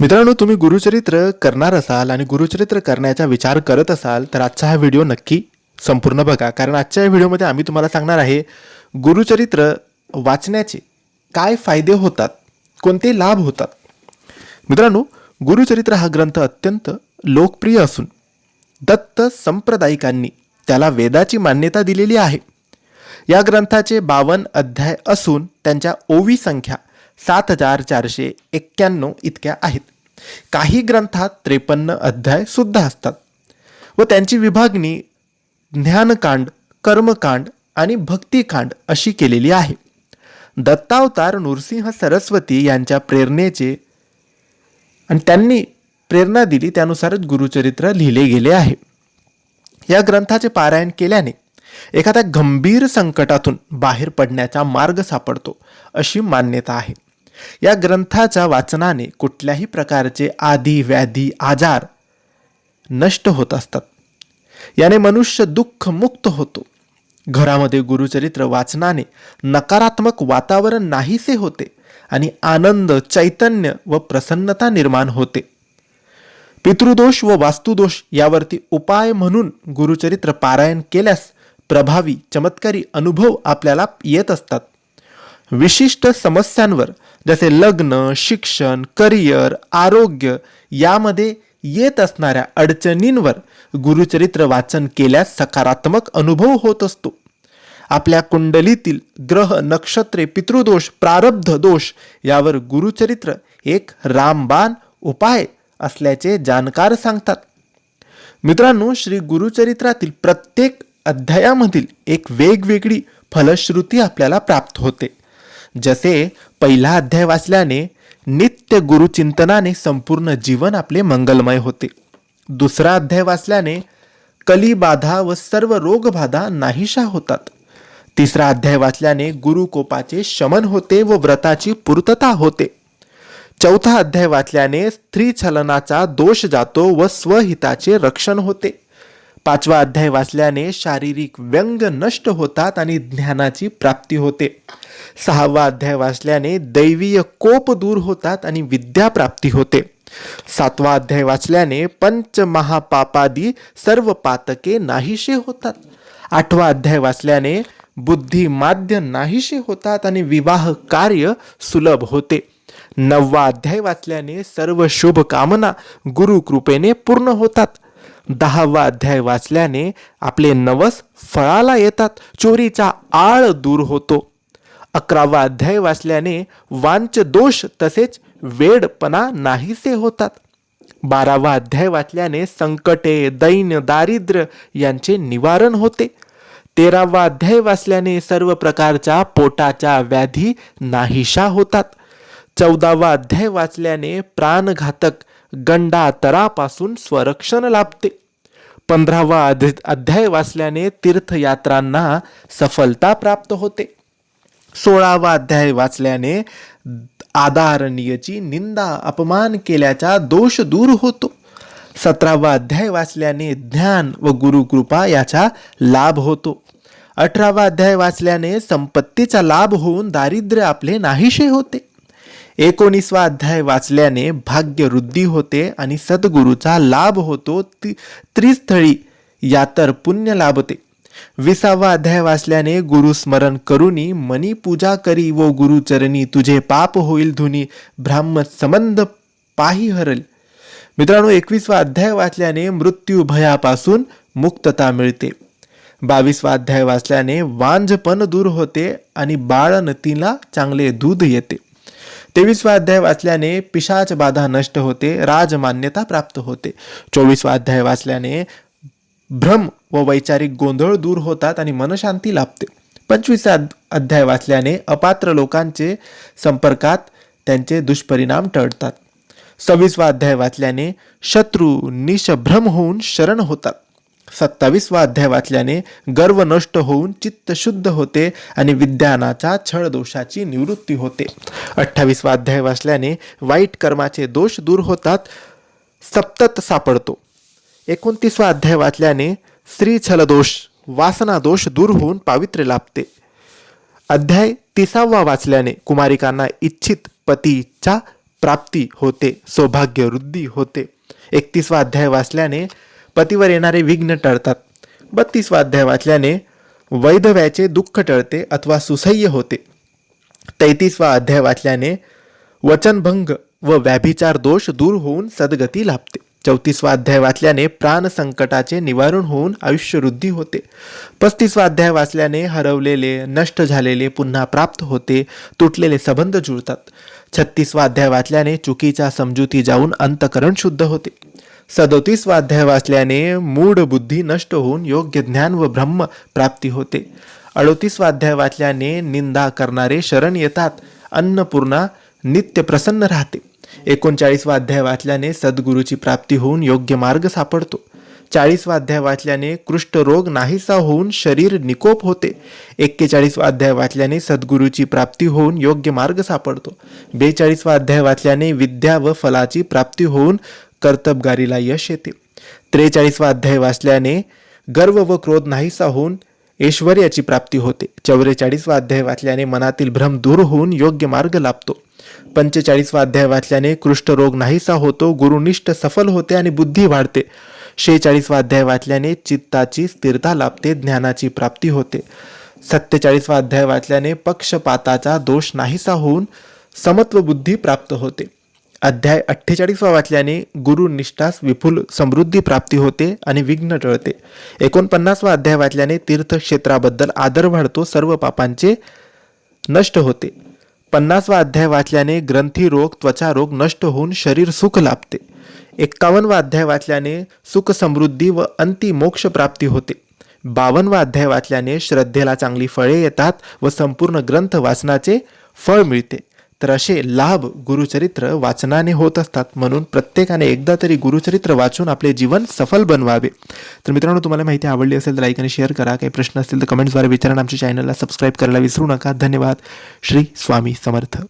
मित्रांनो तुम्ही गुरुचरित्र करणार असाल आणि गुरुचरित्र करण्याचा विचार करत असाल तर आजचा हा व्हिडिओ नक्की संपूर्ण बघा. कारण आजच्या या व्हिडिओमध्ये आम्ही तुम्हाला सांगणार आहे गुरुचरित्र वाचण्याचे काय फायदे होतात कोणते लाभ होतात. मित्रांनो गुरुचरित्र हा ग्रंथ अत्यंत लोकप्रिय असून दत्त संप्रदायिकांनी त्याला वेदाची मान्यता दिलेली आहे. या ग्रंथाचे बावन अध्याय असून त्यांच्या ओवी संख्या सात हजार चारशे एक्क्याण्णव इतक्या आहेत. काही ग्रंथात त्रेपन्न अध्याय सुद्धा असतात. व त्यांची विभागणी ज्ञानकांड कर्मकांड आणि भक्तिकांड अशी केलेली आहे. दत्तावतार नृसिंह सरस्वती यांच्या प्रेरणेचे आणि त्यांनी प्रेरणा दिली त्यानुसारच गुरुचरित्र लिहिले गेले आहे. या ग्रंथाचे पारायण केल्याने एखाद्या गंभीर संकटातून बाहेर पडण्याचा मार्ग सापडतो अशी मान्यता आहे. या ग्रंथाच्या वाचनाने कुठल्याही प्रकारचे आधी व्याधी आजार नष्ट होत असतात. याने मनुष्य दुःख मुक्त होतो. घरामध्ये गुरुचरित्र वाचनाने नकारात्मक वातावरण नाहीसे होते आणि आनंद चैतन्य व प्रसन्नता निर्माण होते. पितृदोष व वास्तुदोष यावरती उपाय म्हणून गुरुचरित्र पारायण केल्यास प्रभावी चमत्कारी अनुभव आपल्याला येत असतात. विशिष्ट समस्यांवर जसे लग्न शिक्षण करिअर आरोग्य यामध्ये येत असणाऱ्या अडचणींवर गुरुचरित्र वाचन केल्यास सकारात्मक अनुभव होत असतो. आपल्या कुंडलीतील ग्रह नक्षत्रे पितृदोष प्रारब्ध दोष यावर गुरुचरित्र एक रामबाण उपाय असल्याचे जाणकार सांगतात. मित्रांनो श्री गुरुचरित्रातील प्रत्येक अध्यायामधील एक वेगवेगळी फलश्रुती आपल्याला प्राप्त होते. जसे पहिला अध्याय वाचल्याने नित्य गुरुचिंतनाने संपूर्ण जीवन आपले मंगलमय होते. दुसरा अध्याय वाचल्याने कलीबाधा व सर्व रोगबाधा नाहीशा होतात. तिसरा अध्याय वाचल्याने गुरुकोपाचे शमन होते व व्रताची पूर्तता होते. चौथा अध्याय वाचल्याने स्त्री छलनाचा दोष जातो व स्वहिताचे रक्षण होते. पाचवा अध्याय वाचल्याने शारीरिक व्यंग नष्ट होतात आणि ज्ञानाची प्राप्ती होते. सहावा अध्याय वाचल्याने दैवीय कोप दूर होतात आणि विद्या प्राप्ती होते. सातवा अध्याय वाचल्याने पंचमहापापादी सर्व पातके नाहीशे होतात. आठवा अध्याय वाचल्याने बुद्धी माध्य नाहीशे होतात आणि विवाह कार्य सुलभ होते. नववा अध्याय वाचल्याने सर्व शुभ कामना गुरुकृपेने पूर्ण होतात. दहावा अध्याय वाचल्याने आपले नवस फळाला येतात. चोरीचा आळ दूर होतो. अकरावा अध्याय वाचल्याने वांच दोष तसेच वेडपणा नाहीसे होतात. बारावा अध्याय वाचल्याने संकटे दैन्य दारिद्र्य यांचे निवारण होते. तेरावा अध्याय वाचल्याने सर्व प्रकारच्या पोटाच्या व्याधी नाहीशा होतात. चौदावा अध्याय वाचल्याने प्राणघातक गंडातरापासून स्वरक्षण लाभते. पंधरावा अध- अध्याय वाचल्याने तीर्थयात्रांना सफलता प्राप्त होते. सोळावा अध्याय वाचल्याने आदारणीयची निंदा अपमान केल्याचा दोष दूर होतो. सतरावा अध्याय वाचल्याने ज्ञान व गुरुकृपा याचा लाभ होतो. अठरावा अध्याय वाचल्याने संपत्तीचा लाभ होऊन दारिद्र्य आपले नाहीशे होते. एकोणीसवा अध्याय वाचल्याने भाग्य वृद्धी होते आणि सद्गुरूचा लाभ होतो. ती त्रिस्थळी या तर पुण्य लाभते. विसावा अध्याय वाचल्याने गुरु स्मरण करुनी मनी पूजा करी व गुरुचरणी तुझे पाप होईल धुनी ब्राह्म संबंध पाही हरल. मित्रांनो एकवीसवा अध्याय वाचल्याने मृत्यू भयापासून मुक्तता मिळते. बावीसवा अध्याय वाचल्याने वांझपण दूर होते आणि बाळनतीला चांगले दूध येते. तेवीसवा अध्याय वाचल्याने पिशाच बाधा नष्ट होते राजमान्यता प्राप्त होते. चोवीसवा अध्याय वाचल्याने भ्रम व वैचारिक गोंधळ दूर होतात आणि मनशांती लाभते. पंचवीसा अध्याय वाचल्याने अपात्र लोकांचे संपर्कात त्यांचे दुष्परिणाम टळतात. सव्वीसवा अध्याय वाचल्याने शत्रू निशभ्रम होऊन शरण होतात. सत्तावीसवा अध्याय वाचल्याने गर्व नष्ट होऊन चित्त शुद्ध होते आणि विज्ञानाच्या छळ दोषाची निवृत्ती होते. अठ्ठावीसवा अध्याय वाचल्याने वाईट कर्माचे दोष दूर होतात. सप्तत सापडतो. एकोणतीसवा अध्याय वाचल्याने स्त्री छलदोष वासनादोष दूर होऊन पावित्र्य लाभते. अध्याय तिसावा वाचल्याने कुमारिकांना इच्छित पतीचा प्राप्ती होते सौभाग्य वृद्धी होते. एकतीसवा अध्याय वाचल्याने पतीवर येणारे विघ्न टळतात. बत्तीसवा अध्याय वाचल्याने वैधव्याचे दुःख टळते अथवा सुसह्य होते. तैतीसवा अध्याय वाचल्याने वचनभंग व व्याभिचार दोष दूर होऊन सद्गती लाभते. चौतीसवा अध्याय वाचल्याने प्राणसंकटाचे निवारण होऊन आयुष्यवृद्धी होते. पस्तीसवा अध्याय वाचल्याने हरवलेले नष्ट झालेले पुन्हा प्राप्त होते तुटलेले संबंध जुळतात. छत्तीसवा अध्याय वाचल्याने चुकीच्या समजुती जाऊन अंतकरण शुद्ध होते. सदोतीसवा अध्याय वाचल्याने मूढ बुद्धी नष्ट होऊन योग्य ज्ञान व ब्रह्म प्राप्ती होते. अडोतीसवा अध्याय वाचल्याने निंदा करणारे शरण येतात अन्नपूर्णा नित्य प्रसन्न राहते. एकोणचाळीसवा अध्याय वाचल्याने सद्गुरूची प्राप्ती होऊन योग्य मार्ग सापडतो. चाळीसवा अध्याय वाचल्याने कृष्ठरोग नाहीसा होऊन शरीर निकोप होते. एक्केचाळीसवा अध्याय वाचल्याने सद्गुरूची प्राप्ती होऊन योग्य मार्ग सापडतो. बेचाळीसवा अध्याय वाचल्याने विद्या व फलाची प्राप्ती होऊन कर्तबगारीला यश येते. त्रेचाळीसवा अध्याय वाचल्याने गर्व व क्रोध नाहीसा होऊन ऐश्वर्याची प्राप्ती होते. चौवेचाळीसवा अध्याय वाचल्याने मनातील भ्रम दूर होऊन योग्य मार्ग लाभतो. पंचेचाळीसवा अध्याय वाचल्याने कृष्ठरोग नाहीसा होतो गुरुनिष्ठ सफल होते आणि बुद्धी वाढते. शेहेचाळीसवा अध्याय वाचल्याने चित्ताची स्थिरता लाभते ज्ञानाची प्राप्ती होते. सत्तेचाळीसवा अध्याय वाचल्याने पक्षपाताचा दोष नाहीसा होऊन समत्व बुद्धी प्राप्त होते. अध्याय अठ्ठेचाळीसवा वाचल्याने गुरुनिष्ठास विपुल समृद्धी प्राप्ती होते आणि विघ्न टळते. एकोणपन्नासवा अध्याय वाचल्याने तीर्थक्षेत्राबद्दल आदर वाढतो सर्व पापांचे नष्ट होते. पन्नासवा अध्याय वाचल्याने ग्रंथी रोग त्वचा रोग नष्ट होऊन शरीर सुख लाभते. एक्कावनवा अध्याय वाचल्याने सुख समृद्धी व अंतिमोक्ष प्राप्ती होते. बावनवा अध्याय वाचल्याने श्रद्धेला चांगली फळे येतात व संपूर्ण ग्रंथ वाचनाचे फळ मिळते. तर असे लाभ गुरुचरित्र वाचनाने होत असतात. म्हणून प्रत्येकाने एकदा तरी गुरुचरित्र वाचून आपले जीवन सफल बनवावे. तर मित्रांनो तुम्हाला माहिती आवडली असेल तर लाईक आणि शेअर करा. काही प्रश्न असतील तर कमेंट्सद्वारे विचारा आमच्या चॅनलला सबस्क्राईब करायला विसरू नका. धन्यवाद. श्री स्वामी समर्थ.